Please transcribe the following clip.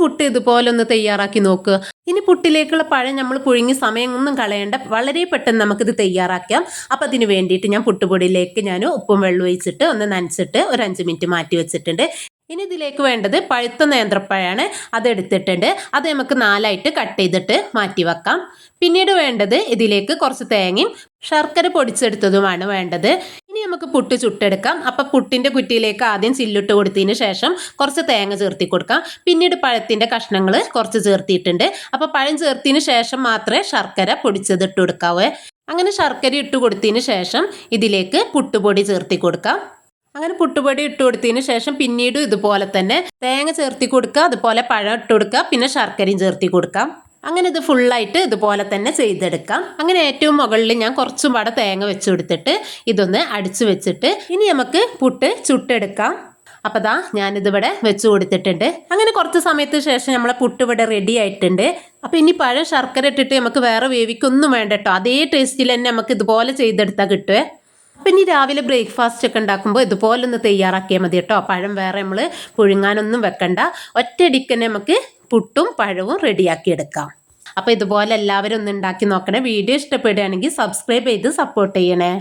പുട്ട് ഇതുപോലെ ഒന്ന് തയ്യാറാക്കി നോക്കുക ഇനി പുട്ടിലേക്കുള്ള പഴം നമ്മൾ പുഴുങ്ങി സമയമൊന്നും കളയേണ്ട. വളരെ പെട്ടെന്ന് നമുക്കിത് തയ്യാറാക്കാം. അപ്പോൾ അതിന് വേണ്ടിയിട്ട് ഞാൻ പുട്ടുപൊടിയിലേക്ക് ഞാൻ ഉപ്പും വെള്ളം ഒഴിച്ചിട്ട് ഒന്ന് നനച്ചിട്ട് ഒരു അഞ്ച് മിനിറ്റ് മാറ്റി വെച്ചിട്ടുണ്ട്. ഇനി ഇതിലേക്ക് വേണ്ടത് പഴുത്ത നേന്ത്രപ്പഴമാണ് അതെടുത്തിട്ടുണ്ട് അത് നമുക്ക് നാലായിട്ട് കട്ട് ചെയ്തിട്ട് മാറ്റി വെക്കാം. പിന്നീട് വേണ്ടത് ഇതിലേക്ക് കുറച്ച് തേങ്ങയും ശർക്കര പൊടിച്ചെടുത്തതുമാണ് വേണ്ടത്. നമുക്ക് പുട്ട് ചുട്ടെടുക്കാം. അപ്പം പുട്ടിന്റെ കുറ്റിയിലേക്ക് ആദ്യം ചില്ലിട്ട് കൊടുത്തതിന് ശേഷം കുറച്ച് തേങ്ങ ചേർത്തി കൊടുക്കാം. പിന്നീട് പഴത്തിന്റെ കഷ്ണങ്ങൾ കുറച്ച് ചേർത്തിയിട്ടുണ്ട്. അപ്പോൾ പഴം ചേർത്തതിന് ശേഷം മാത്രമേ ശർക്കര പൊടിച്ചത് ഇട്ട് കൊടുക്കാവേ. അങ്ങനെ ശർക്കര ഇട്ട് കൊടുത്തതിന് ശേഷം ഇതിലേക്ക് പുട്ടുപൊടി ചേർത്തി കൊടുക്കാം. അങ്ങനെ പുട്ടുപൊടി ഇട്ട് കൊടുത്തതിന് ശേഷം പിന്നീട് ഇതുപോലെ തന്നെ തേങ്ങ ചേർത്തി കൊടുക്കുക. അതുപോലെ പഴം ഇട്ട് കൊടുക്കുക. പിന്നെ ശർക്കരയും ചേർത്തി കൊടുക്കാം. അങ്ങനെ ഇത് ഫുള്ളായിട്ട് ഇതുപോലെ തന്നെ ചെയ്തെടുക്കാം. അങ്ങനെ ഏറ്റവും മുകളിൽ ഞാൻ കുറച്ചും പാടെ തേങ്ങ വെച്ച് കൊടുത്തിട്ട് ഇതൊന്ന് അടിച്ചു വെച്ചിട്ട് ഇനി നമുക്ക് പുട്ട് ചുട്ടെടുക്കാം. അപ്പോൾ ദാ ഞാനിതിവിടെ വെച്ച് കൊടുത്തിട്ടുണ്ട്. അങ്ങനെ കുറച്ച് സമയത്തിന് ശേഷം നമ്മളെ പുട്ട് ഇവിടെ റെഡി ആയിട്ടുണ്ട്. അപ്പോൾ ഇനി പഴം ശർക്കര ഇട്ടിട്ട് നമുക്ക് വേറെ വേവിക്കൊന്നും വേണ്ട കേട്ടോ. അതേ ടേസ്റ്റിൽ തന്നെ നമുക്ക് ഇതുപോലെ ചെയ്തെടുത്താൽ കിട്ടുമേ അപ്പം ഇനി രാവിലെ ബ്രേക്ക്ഫാസ്റ്റ് ഒക്കെ ഉണ്ടാക്കുമ്പോൾ ഇതുപോലെ ഒന്ന് തയ്യാറാക്കിയാൽ മതി കേട്ടോ. പഴം വേറെ നമ്മൾ പുഴുങ്ങാനൊന്നും വെക്കണ്ട. ഒറ്റയടിക്ക് തന്നെ നമുക്ക് പുട്ടും പഴവും റെഡിയാക്കി എടുക്കാം. അപ്പോൾ ഇതുപോലെ എല്ലാവരും ഒന്ന് ഉണ്ടാക്കി നോക്കണേ. വീഡിയോ ഇഷ്ടപ്പെടുകയാണെങ്കിൽ സബ്സ്ക്രൈബ് ചെയ്ത് സപ്പോർട്ട് ചെയ്യണേ.